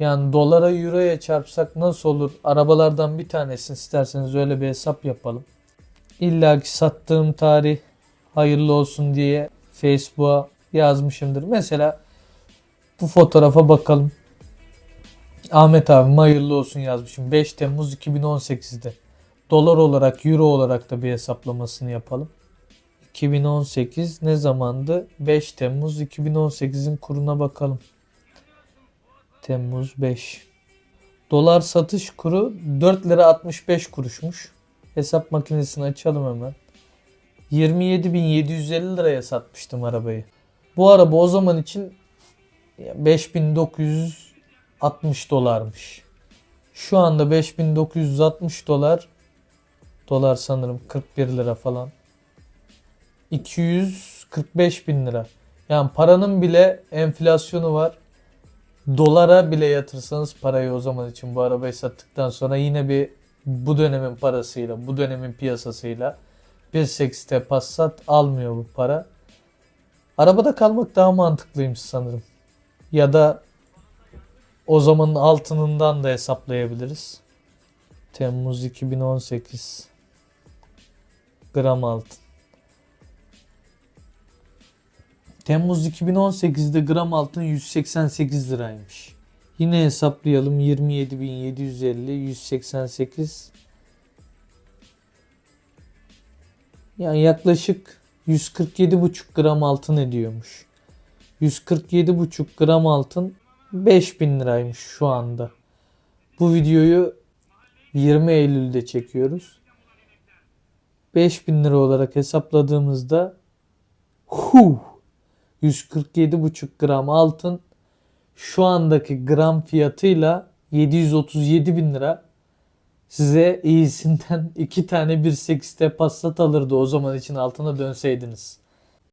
Yani dolara euroya çarpsak nasıl olur? Arabalardan bir tanesini isterseniz öyle bir hesap yapalım. İlla ki sattığım tarih hayırlı olsun diye Facebook'a yazmışımdır. Mesela bu fotoğrafa bakalım. Ahmet abi hayırlı olsun yazmışım. 5 Temmuz 2018'de. Dolar olarak, euro olarak da bir hesaplamasını yapalım. 2018 ne zamandı? 5 Temmuz 2018'in kuruna bakalım. Temmuz 5. Dolar satış kuru 4 lira 65 kuruşmuş. Hesap makinesini açalım hemen. 27.750 liraya satmıştım arabayı. Bu araba o zaman için 5960 dolarmış. Şu anda 5960 dolar dolar sanırım 41 lira falan. 245 bin lira. Yani paranın bile enflasyonu var. Dolara bile yatırsanız parayı o zaman için bu arabayı sattıktan sonra yine bir bu dönemin parasıyla, bu dönemin piyasasıyla bir Sexte Passat almıyor bu para. Arabada kalmak daha mantıklıymış sanırım. Ya da o zamanın altınından da hesaplayabiliriz. Temmuz 2018 gram altın. Temmuz 2018'de gram altın 188 liraymış. Yine hesaplayalım 27.750 188 yani yaklaşık 147,5 gram altın ediyormuş. 147,5 gram altın 5000 liraymış şu anda. Bu videoyu 20 Eylül'de çekiyoruz. 5000 lira olarak hesapladığımızda huh, 147,5 gram altın şu andaki gram fiyatıyla 737 bin lira size iyisinden iki tane 1.8'te Passat alırdı o zaman için altına dönseydiniz.